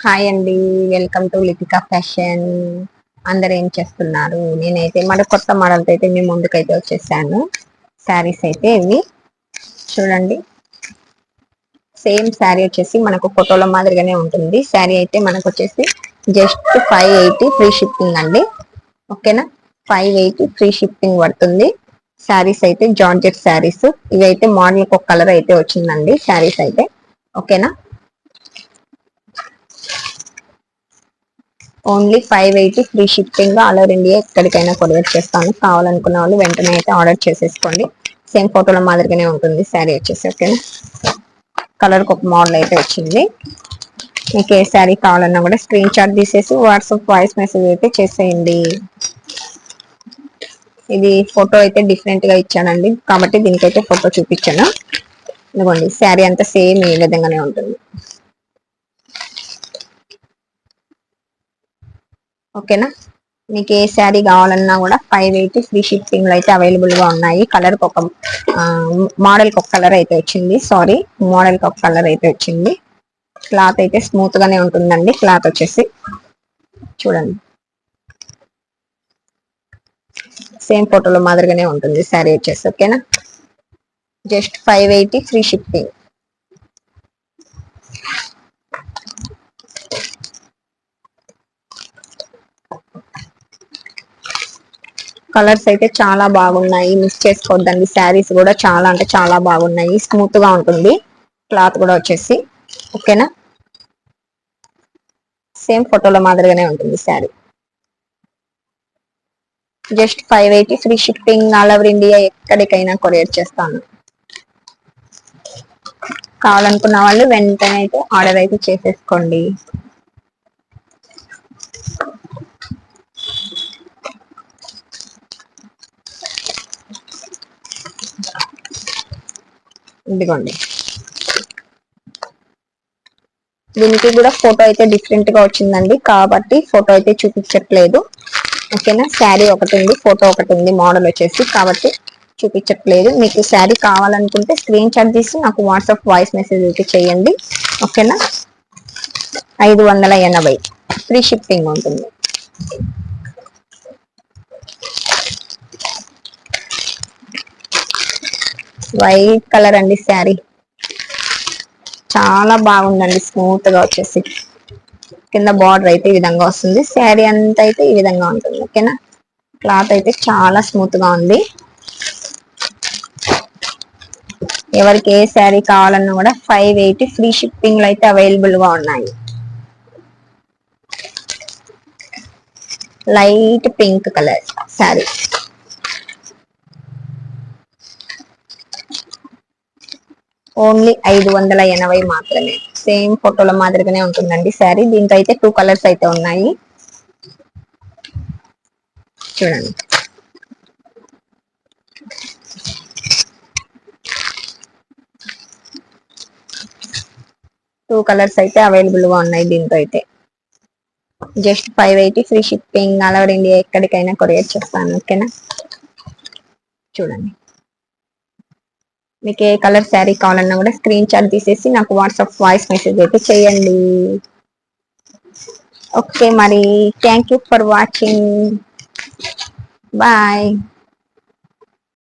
Hi అండి. Welcome to Lithika fashion. అందరు ఏం చేస్తున్నారు? నేనైతే మన కొత్త మోడల్తో అయితే మీ ముందుకైతే వచ్చేసాను. శారీస్ అయితే ఇవి. చూడండి. సేమ్ శారీ వచ్చేసి మనకు ఫోటోలో మాదిరిగానే ఉంటుంది. శారీ అయితే మనకు వచ్చేసి just five eighty free shipping అండి. ఓకేనా? ఫైవ్ ఎయిటీ ఫ్రీ షిప్పింగ్ పడుతుంది. శారీస్ అయితే జార్జెట్ శారీస్. ఇవి అయితే మోడల్కి ఒక కలర్ అయితే వచ్చిందండి శారీస్ అయితే. ఓకేనా? Only five eighty free shipping all over India ఎక్కడికైనా కొరియర్ చేస్తాను. కావాలనుకున్న వాళ్ళు వెంటనే అయితే ఆర్డర్ చేసేసుకోండి. సేమ్ ఫోటోల మాదిరిగానే ఉంటుంది శారీ వచ్చేసి ఓకేనా? కలర్ ఒక మోడల్ అయితే వచ్చింది. మీకు ఏ శారీ కావాలన్నా కూడా స్క్రీన్ షాట్ తీసేసి వాట్సాప్ వాయిస్ మెసేజ్ అయితే చేసేయండి. ఇది ఫోటో అయితే డిఫరెంట్గా ఇచ్చానండి. కాబట్టి దీనికైతే ఫోటో చూపించాను. ఇదిగోండి శారీ అంతా సేమ్ ఈ విధంగానే ఉంటుంది. ఓకేనా? మీకు ఏ శారీ కావాలన్నా కూడా ఫైవ్ ఎయిటీ ఫ్రీ షిప్పింగ్ అయితే అవైలబుల్గా ఉన్నాయి. కలర్ ఒక మోడల్ ఒక కలర్ అయితే వచ్చింది. సారీ మోడల్ ఒక కలర్ అయితే వచ్చింది. క్లాత్ అయితే స్మూత్ గానే ఉంటుందండి. క్లాత్ వచ్చేసి చూడండి. సేమ్ ఫోటోలో మాదిరిగానే ఉంటుంది శారీ వచ్చేసి. ఓకేనా? Just five eighty free shipping colours అయితే చాలా బాగున్నాయి. మిస్ చేసుకోవద్దండి. శారీస్ కూడా చాలా అంటే చాలా బాగున్నాయి. స్మూత్గా ఉంటుంది. క్లాత్ కూడా వచ్చేసి. ఓకేనా? సేమ్ ఫోటోలో మాదిరిగానే ఉంటుంది sari. Just five eighty free shipping all over India ఎక్కడికైనా కొరియర్ చేస్తాను. కావాలనుకున్న వాళ్ళు వెంటనే అయితే ఆర్డర్ అయితే చేసేసుకోండి. ఇదిగోండి. దీనికి కూడా ఫోటో అయితే డిఫరెంట్గా వచ్చిందండి. కాబట్టి ఫోటో అయితే చూపించట్లేదు. ఓకేనా? శారీ ఒకటి ఉంది ఫోటో ఒకటి ఉంది మోడల్ వచ్చేసి. కాబట్టి చూపించట్లేదు. మీకు శారీ కావాలనుకుంటే స్క్రీన్ షాట్ తీసి నాకు వాట్సాప్ వాయిస్ మెసేజ్ అయితే చేయండి. ఓకేనా? ఐదు వందల ఎనభై. ఫ్రీ షిప్పింగ్ ఉంటుంది. వైట్ కలర్ అండి శారీ. చాలా బాగుందండి స్మూత్గా వచ్చేసి. కింద బార్డర్ అయితే ఈ విధంగా వస్తుంది. శారీ అంతా అయితే ఈ విధంగా ఉంటుంది ఓకేనా క్లాత్ అయితే చాలా స్మూత్గా ఉంది. ఎవరికి ఏ శారీ కావాలన్నా కూడా ఫైవ్ ఎయిటీ ఫ్రీ షిప్పింగ్ అయితే అవైలబుల్గా ఉన్నాయి. Light pink colour sari. Only ఐదు వందల ఎనభై మాత్రమే. సేమ్ ఫోటోల మాదిరిగానే ఉంటుందండి శారీ. దీంతో అయితే టూ కలర్స్ అయితే ఉన్నాయి. చూడండి. టూ కలర్స్ అయితే అవైలబుల్గా ఉన్నాయి దీంతో అయితే. Just five eighty free shipping all over India ఎక్కడికైనా కొరియర్ చేస్తాను. ఓకేనా? చూడండి. మీకు ఏ కలర్ శారీ కావాలన్నా కూడా స్క్రీన్ షాట్ తీసేసి నాకు వాట్సాప్ వాయిస్ మెసేజ్ అయితే చేయండి. ఓకే మరి thank you for watching bye